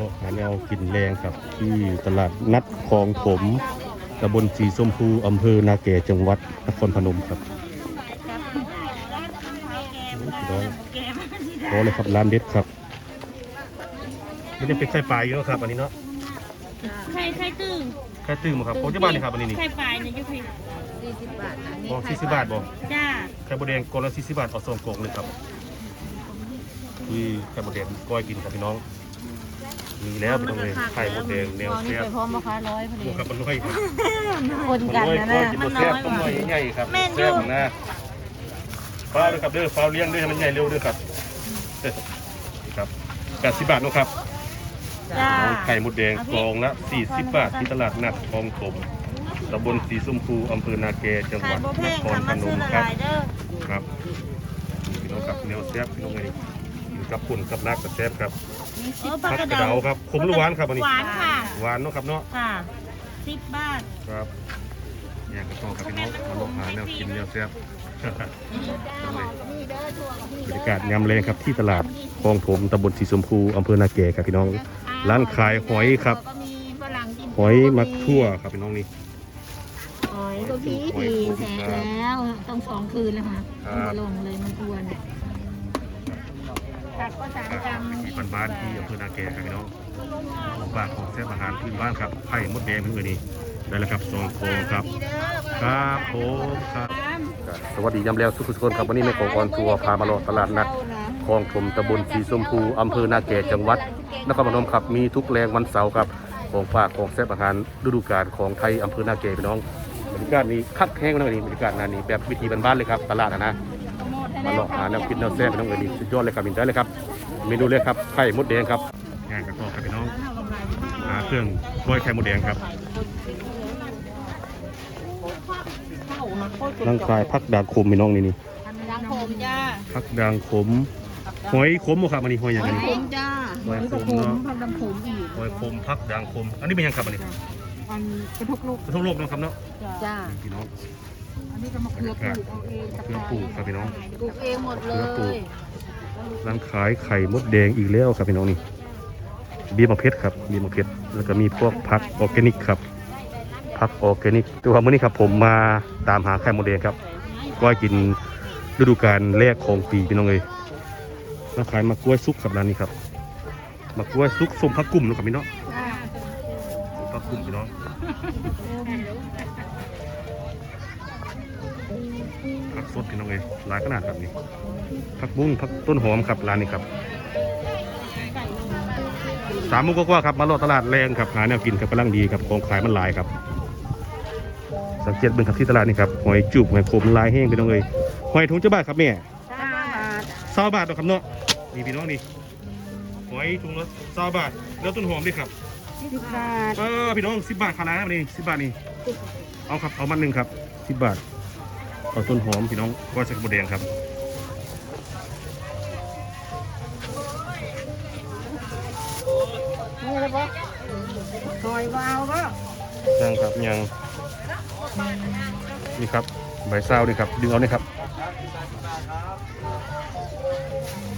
เราหาแนวกินแรงครับที่ตลาดนัดคลองถมตำบลสีส้มพูอำเภอนาเกจังหวัดนครพนมครับร้อยร้อยเลยครับร้านเด็ดครับนี่จะเป็นไข่ปลาอยู่เนาะครับอันนี้เนาะไข่ไข่ตึงไข่ตื้มครับผมจะบ้านนี่ครับอันนี้นี่ไข่ปลายเนี่ยอยู่พี่สี่สิบบาทนะอ๋อสี่สิบบาทบ่จ้าไข่บดแดงกล่องละสี่สิบบาทเอาสองกล่องเลยครับที่ไข่บดแดงก้อยกินครับพี่น้อง มีแล้วพี่น้องเลยไข่บดแดงแนวนี่แซ่บไปพร้อมราคาร้อยพอโอ้ดีครับมันน้อยครับคนกันนะก้อยนะกินบดแซ่บต้องน้อยใหญ่ครับแซ่บนะฟ้าวด้วยครับเด้อฟ้าวเลี้ยงด้วยให้มันใหญ่เร็วด้วยครับนี่ครับแปดสิบบาทเนาะครับจ้าน้องไข่มดแดงกล่องละ40บาทที่ตลาดนัดคลองถมตำบลสีส้มพูอำเภอนาแกจังหไข่วัดโบนเพ่งครค่ะพมานซื้อมละครับลายเด้อครับพี่น้องครับแนวแซ่บพี่น้องเลยอยู่กับปุ่นกับนักกับแซ่บครับ เออปลาผักกระกระเดาเดาครับขมหรือหวานครับอันนี้หวานค่ะ หวานเนาะครับเนาะค่ะสิบบาทครับอย่างกระโตครับพี่น้องมาลองหาแนวกินแนวแซ่บ บรรยากาศยามแรงครับที่ตลาดคลองถมตำบลสีชมพูอำเภอนาแกครับพี่น้อง ร้านขายหอยครับก็มีฝรั่งกินหอยมักทั่วครับพี่น้องนี่ หอยก็พี่ดีแท้แล้ว ต้องสองคืนแล้วค่ะครับลงเลยมันอ้วน ผักก็สามกรัมบ้านบ้านๆที่อำเภอนาแกครับพี่น้องของฝากของแซ่บอาหารพื้นบ้านครับไผ่มดแดงเพื่อนนี่ได้แล้วครับซองโคงครับ ครับผมครับ สวัสดียามแล้วทุกคนครับวันนี้แม่ของออนทัวร์พามาลาะตลาดนัดคลองถมตำบลสีชมพูอำเภอนาแกจังหวัดนครพนมครับมีทุกแรงวันเสาร์ครับของฝากของแซ่บอาหารฤดูกาลของไทยอำเภอนาแกพี่น้องบรรยากาศนี้คักแห้งนะวันนี้บรรยากาศงานนี้แบบวิธีบ้านๆเลยครับตลาดอะนะ มาเลาะหาแนวกินแนวแซ่บพี่น้องเอ้ยนี่สุดยอดเลยครับมินได้เลยครับเมนูเลยครับไข่มดแดงครับงานกระต่อครับพี่น้องหาเครื่องกล้วยไข่มดแดงครับร่างกายพักด่างขมพี่น้องนี่นี่ดังผมจ้าพักด่างขมหอยขมบ่ครับอันนี้หอยอย่างหอยนี้ขมจ้าหอยขมเนาะผักดำผมอีกหอยขมพักด่างขมอันนี้เป็นหยังครับอันนี้อันกระทกลูกทั่วโลกเนาะครับเนาะจ้าพี่น้องอั นนี้ก็มะเขือปลูกเอาเองเครื่องปลูกครับพี่น้องปลูกเองหมดเลเขือปลูกยร้านขายไข่มดแดงอีกแล้วครับพี่น้องนี่บีมะเพชรครับบีมะเพชรแล้วก็มีพวกผักออร์แกนิกครับผักออร์แกนิกตัวมื้อนี้ครับผมมาตามหาไข่มดแดงครับก็กินฤดูกาลแรกของปีพี่น้องเลยมาขายมะกล้วยซุกครับร้านนี้ครับมะกล้วยซุกส้มผักกุ่มเนาะครับพี่น้องจ้าผักกุ่มพี่น้อง ดพี่น้องเลยหลายขนาดครับนี่ผักบุ้งผักต้นหอมครับร้านนี้ครับสามโมงกว่าครับมาลอดตลาดแรงครับหาแนวกินครับกำลังดีครับของขายมันหลายครับ สังเกตเบิ่งครับที่ตลาดนี่ครับหอยจุบหอยขมลายแห้งพี่น้องเลยหอยถุงเจ้าบาทครับแม่จ้าบาทซาบาทเนาะครับเนาะนี่พี่น้องนี่หอยถุงละซาบาทแล้วต้นหอมด้วยครับสิบบาทเออพี่น้องสิบบาทขนาดนี้นี่สิบบาทนี่เอาครับเอามันหนึ่งครับสิบบาท เอาต้นหอมพี่น้องก็จะกระเดียงครับนี่เลยปะหอยวาวปะยังครับยังนี่ครับใบซาวนี่ครับดึงเอานี่ครับ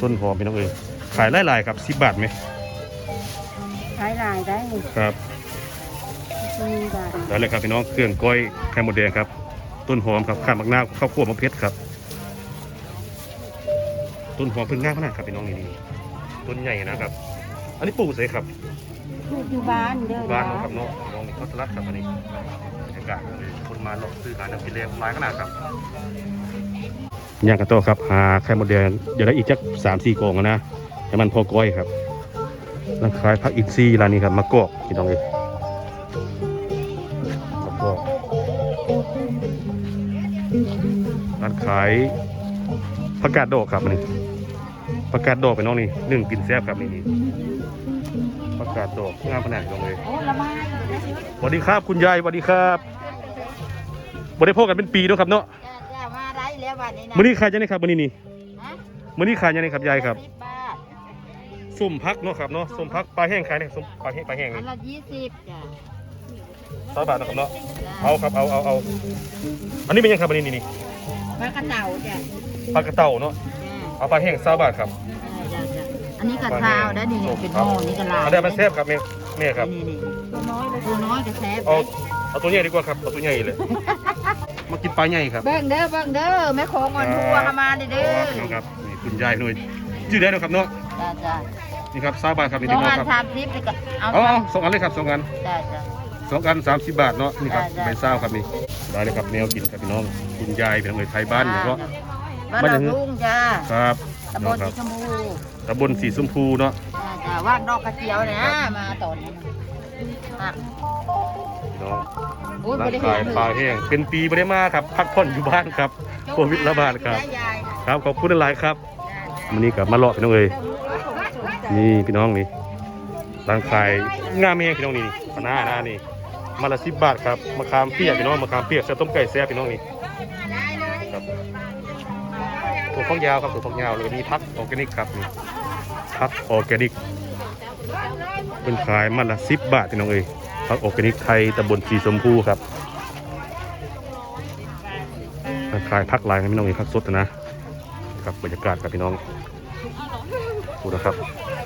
ต้นหอมพี่น้องเอ้ยขายไล่ๆครับสิบบาทไหมขายลายได้ครับสี่บาทได้เลยครับพี่น้องเครื่องก้อยแคมหมดแดงครับ ต้นหอมครับข้าวมักนาวข้าวคั่วมะเพชรครับ ต้นหอมเพิ่งง่ายขนาดครับพี่น้องนี่นี่ต้นใหญ่นะครับ อันนี้ปลูกใส่ครับพูดอยู่บ้านเด้อบ้านเนาะครับเนาะน้องนี่เขาสลัดครับอันนี้บรรยากาศเลยคนมาเลาะซื้อหาน้ำกินเลี้ยงหลายขนาดครับย่างกระโตครับหาไข่มดแดงเดี๋ยวได้อีกจักสามสี่กล่องอะนะให้มันพอก้อยครับร้านขายผักอินทรีย์ร้านนี้ครับมะกอกพี่น้องเลย ร้านขายผักกาดดอกครับอันนี้ผักกาดดอกพี่น้องนี่หนึ่งกินแซ่บครับนี่นี่ผักกาดดอกงามขนาดนี้เลยโอ้ละไม้สวัสดีครับคุณยายสวัสดีครับบ่ได้พบกันเป็นปีแล้วครับเนาะจ้ามาได้แล้ววันนี้นะมื้อนี้ขายยังไงครับมื้อนี้นี่ฮะมื้อนี้ขายยังไงครับยายครับสิบบาทส้มพักเนาะครับเนาะส้มพักปลาแห้งขายเนี่ยส้มปลาแห้งปลาแห้งอันี่นละยี่สิบจ้ะ สามบาทเนาะครับเนาะเอาครับเอาเอาเอาอันนี้เป็นยังครับอันนี้นี่นี่ปลากระเต่าจ้ะปลากระเต่าเนาะจ้าเอาปลาแห้งสามบาทครับจ้าจ้าอันนี้กระทาวได้นี่เป็นหม้อนี่กระลาอันนี้มันแซ่บครับแม่แม่ครับนี่นี่ตัวน้อยตัวน้อยกระแซบเอาเอาตัวใหญ่ดีกว่าครับเอาตัวใหญ่เลยมากินปลาใหญ่ครับเบิ่งเด้อเบิ่งเด้อแม่ของอ่อนทัวเข้ามาดิเด้อครับนี่คุณยายหน่อยชื่อได้นะครับเนาะจ้าจ้านี่ครับซาบาทครับนี่สอพี่งน้องอันครับสามสิบนี่ก็เอาเอาเอาสองอันเลยครับสองอันจ้าจ้า สองอันสามสิบบาทเนาะนี่ครับได้ได้ใบซาวครับนี่ได้เลยครับแนวกินครับพี่น้องคุณยายเป็นคนไทยบ้านเนี่ยก็บ้านบ้านเราไหนลุงจ้าครับตำบเนาะลครัสีบชมพูตำบลสีชมพูเนาะจ้าจ้าว่านดอกกระเจียวเนี่ยนะมาตอนนี้นะพี่น้องอุ้ยร่าไม่งได้กายเห็นปลาแห้งเป็นปีไม่ได้มาครับ พักผ่อนอยู่บ้านครับโควิดระบาดครับยายครับขอบคุณหลายๆครับวันนี้กับมาเลาะพี่น้องเอ้ยนี่พี่น้องนี่ร่างกายงามแห้งพี่น้องนี่ปลาหน้าหน้านี่ มาละสิบบาทครับมะขามเปียกพี่น้องมะขามเปียกใส่ต้มไก่แซ่บพี่น้องนี่ครับถั่วฝักยาวครับถั่วฝักยาวแล้วก็มีพักออร์แกนิกครับนี่พักออร์แกนิกเป็นขายมาละสิบบาทพี่น้องเอ้ยพักออร์แกนิกไทยตำบลสีชมพูครับขายพักลายนะพี่น้องนี่พักสดนะครับบรรยากาศครับพี่น้องดูนะครับ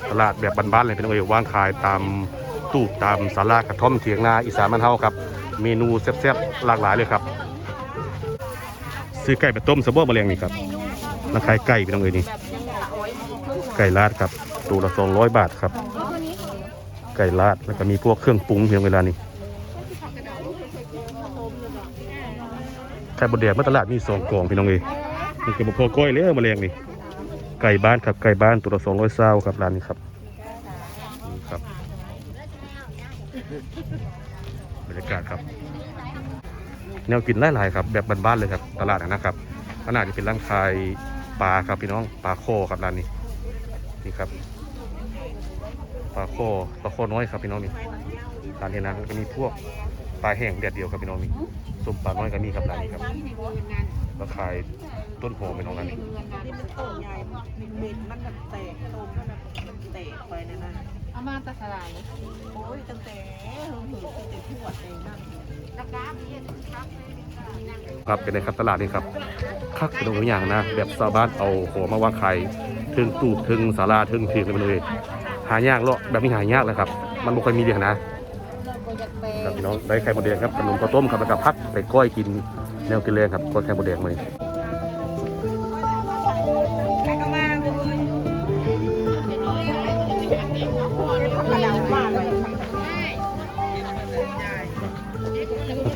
ตลาดแบบบ้านๆเลยพี่น้องเอ๋ยวางขายตาม ตู้ตามศาลากระท่อมเถียงนาอีสานบ้านเฮาครับ เมนูแซ่บๆหลากหลายเลยครับ ซื้อไก่ไปต้มสะโพกมะเร็งนี่ครับราคาไก่พี่น้องเอ๋ยนี่ไก่ลาดครับตัวละ200บาทครับ ไก่ลาดแล้วก็มีพวกเครื่องปรุงเพียงเวลานี้ไข่บดแดงเมื่อตลาดมีสองกล่องพี่น้องเอ๋ยนี่คือบุพอก้อยเลยมาแรงนี่ไก่บ้านครับไก่บ้านตัวละสองร้อยเศร้าครับร้านนี้ครับนี่ครับบรรยากาศครับ แนวกินหลายๆครับ แบบบ้านๆเลยครับ ตลาดนะครับขนาดจะเป็นร้านขายปลาครับพี่น้องปลาโคครับร้านนี้นี่ครับปลาโคปลาโคน้อยครับพี่น้องนี่ร้านนี้นะก็มีพวกปลาแห้งแดดเดียวครับพี่น้องนี่ส้มปลาน้อยก็มีครับร้านนี้ครับก็ขาย ต้นหอมไปน้องนั้นนี่ที่มันโตใหญ่เม็ดมันแบบแตกโตมันแบบแตกไปนะนนะอามาตะสลายโอ้ยตั้งแต่เราหือตั้งแต่ทวดเองนั่นตะกามีครับครับเป็นในครับตลาดนี่ครับคักเป็นตัวอย่างนะ แบบชาวบ้านเอาของมาวางขายถึงตูบถึงศาลาถึงเถียงเลยมันเลยหายากเลาะแบบนี้หายากเลยครับ มันไม่ค่อยมีเดียนะครับพี่น้องได้ไข่มดแดงครับขนมข้าวต้มครับแล้วก็พักใส่ก้อยกินแนวกินแรงครับก้อยไข่มดแดงมานี่ใ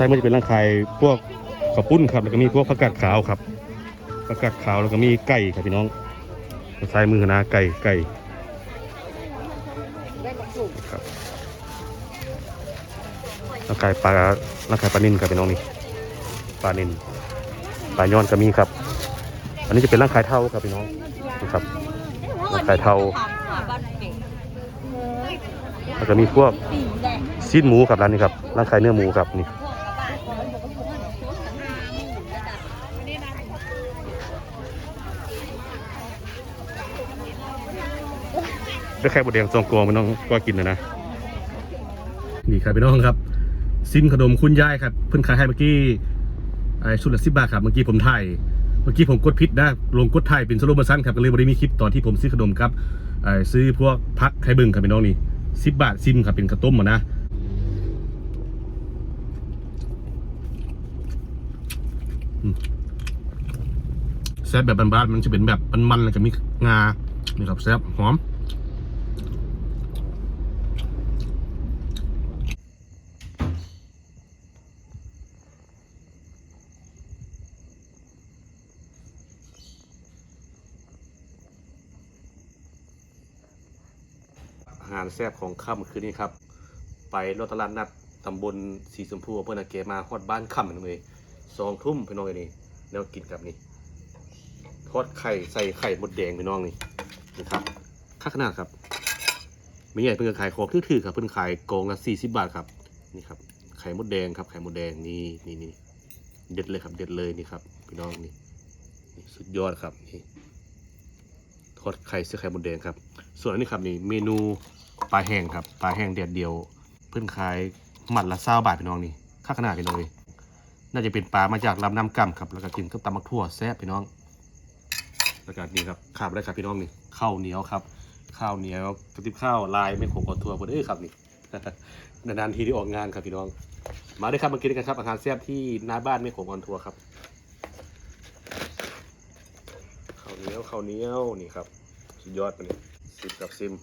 ทางซ้ายมันจะเป็นร้านขายพวกข้าวปุ้นครับแล้วก็มีพวกผักกาดขาวครับผักกาดขาวแล้วก็มีไก่ครับพี่น้องทางซ้ายมือนะไก่ไก่ครับร่างกายปลาร่างกายปลานินครับพี่น้องนี่ปลานินปลาย้อนก็มีครับ อันนี้จะเป็นร่างกายเท่าครับพี่น้องนี่ครับร่างกายเท่าแล้วก็มีพวกซีนหมูครับร้านนี้ครับร่างกายเนื้อหมูครับนี่ ได้แค่บดแดงซองกวงพี่น้องก็กินนะนะนี่ครับพี่น้องครับซิมขนมคุณยายครับเพิ่งขายให้เมื่อกี้ไอ้ชุดละสิบบาทครับเมื่อกี้ผมถ่ายเมื่อกี้ผมกดพิษนะลงกดถ่ายเป็นสโลโมชั่นครับก็เลยไม่ได้มีคลิปตอนที่ผมซื้อขนมครับไอซื้อพวกพักไข่บึงครับพี่น้องนี่สิบบาทซิมครับเป็นข้าวต้มหมดนะแซ่บแบบบานๆมันจะเป็นแบบมันๆแล้วก็มีงานี่ครับแซ่บหอม อาหารแซ่บของค่ำคืนนี้ครับ ไปรถตลาดนัดตำบลสีชมพูอำเภอนาเกมาฮอดบ้านค่ำพี่นเลยสองทุ่มพี่น้องเอ้นี่แนวกินกับนี่ทอดไข่ใส่ไข่มดแดงพี่น้องนี่นะครับค่าขนาดครับไม่ใหญ่เพิ่งจะขายของทื่อๆครับเพิ่งขายกองละสี่สิบบาทครับนี่ครับไข่มดแดงครับไข่มดแดงนี่นี่นี่เด็ดเลยครับเด็ดเลยนี่ครับพี่น้องนี่นี่สุดยอดครับนี่ทอดไข่เสื้อไข่มดแดงครับ ส่วนอันนี้ครับนี่เมนู ปลาแห้งครับปลาแห้งเดียดเดียว เพิ่นขายหมัดละเศร้าบาทพี่น้องนี่ค่าขนาดพี่น้องเลย น่าจะเป็นปลามาจากลำน้ำกำครับแล้วก็กินกับตำมักทั่วแซ่บพี่น้องแล้วก็นี่ครับขาบได้ครับพี่น้องนี่ข้าวเหนียวครับ ข้าวเหนียวกระติบข้าวลายไม่ขมกอทัวร์พอดีครับนี่นานๆทีที่ออกงานครับพี่น้อง มาด้วยครับมากินกันครับอาหารแซ่บที่หน้าบ้านไม่ขมออนทัวร์ครับข้าวเหนียวข้าวเหนียวนี่ครับสุดยอดมันนี่ซิมกับซิม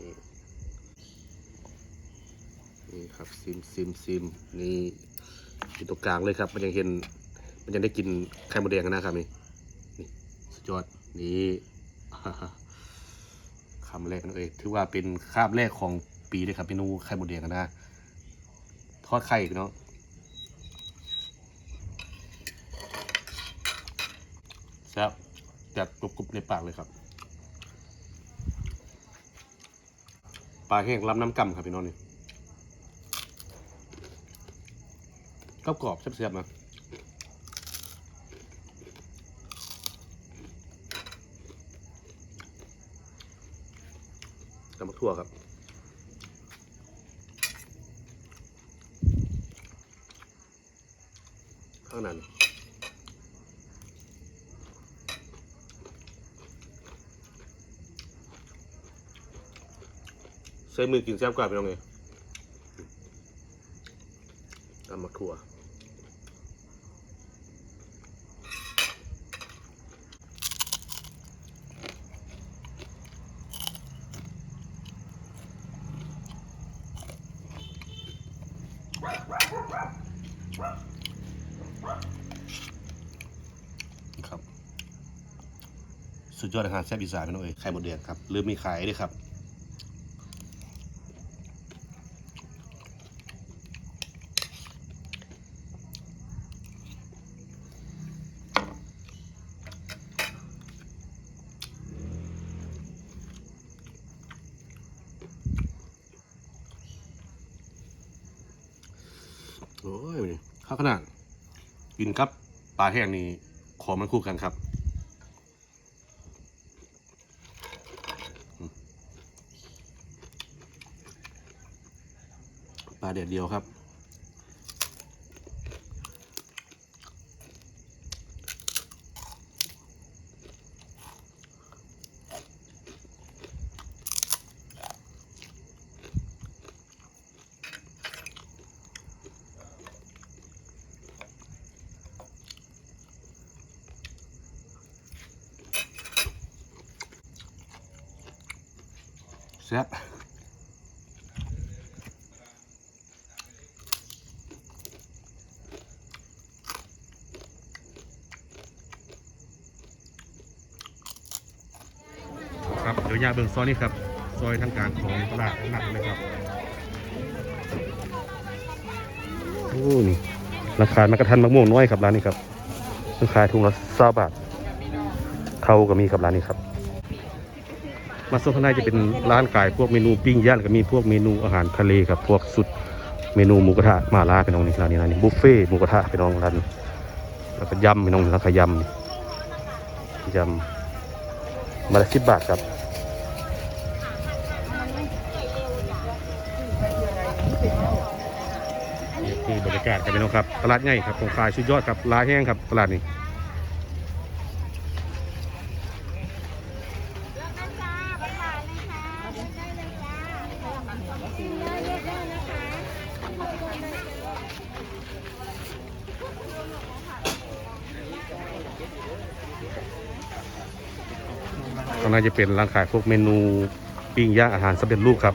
นี่นี่ครับซิมซิมซิมนี่กินตรงกลางเลยครับ มันยังเห็น มันยังได้กินไข่มดแดงกันนะครับนี่นี่สุดยอดนี่คำแรกนะเอ้ยถือว่าเป็นคาบแรกของปีเลยครับเมนูไข่มดแดงกันนะทอดไข่พี่น้องแซ่บจัดกรุบๆในปากเลยครับ ปลาแห้งลำน้ำกำครับพี่น้องนี่กรอบกรอบๆแซ่บๆนะตำบักทั่วครับข้างนั้น ใช้มือกินแซ่บกว่าพี่น้องไงตำมักถั่วครับ สุดยอดอาหารแซ่บอีสานพี่น้องเอ้ยไข่หมดแดงครับหรือมีขายด้วยครับ โอ้ยข้าวขนาด กินครับปลาแห้งนี่ขอมันคู่กันครับปลาเด็ดเดียวครับ แซ่บครับเดี๋ยวยาเบิ่งซอยนี่ครับ ซอยทางกางของตลาดหนักเลยครับ โอ้นี่ราคามากระทันมะม่วงน้อยครับร้านนี้ครับราคาถุงละเศบาทเท่าก็มีครับร้านนี้ครับ มาโซนข้างในจะเป็นร้านขายพวกเมนูปิ้งย่างก็มีพวกเมนูอาหารทะเลครับพวกสุดเมนูหมูกระทะมาล่าเป็นน้องนี่ร้านนี้ร้านนี้บุฟเฟ่ต์หมูกระทะเป็นน้องร้านแล้วก็ยำเป็นน้องแล้วก็ยำยำมาละสิบบาทครับนี่คือบรรยากาศครับพี่น้องครับตลาดใหญ่ครับของขายชุดยอดครับร้านแห้งครับตลาดนี้ น่าจะเป็นร้านขายพวกเมนูปิ้งย่างอาหารสำเร็จรูปครับ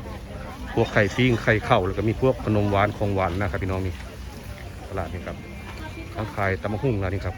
พวกไข่ปิ้งไข่เข่าแล้วก็มีพวกขนมหวานของหวานนะครับพี่น้องนี่ตลาดนี้ครับร้านขายตำมะฮุ่งร้านนี้ครับ